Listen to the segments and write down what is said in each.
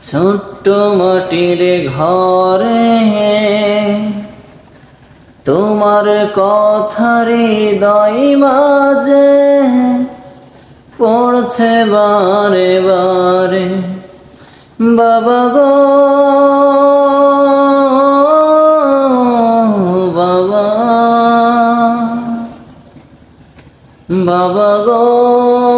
ছোট্ট মাটির ঘরে তোমার কথার হৃদয় মাঝে পড়ছে বারে বারে। বাবা গো, বাবা। বাবা গো।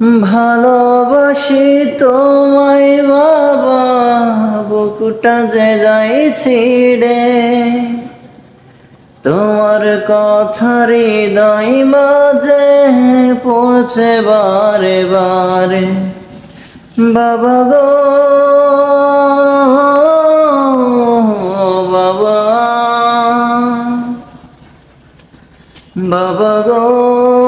ভালোবাসি তোমায় বাবা, বুকুটা যে যাই ছিড়ে। তোমার কথার হৃদয় মাঝে পড়ছে বারে বারে। বাবা গো, বাবা। বাবা গো।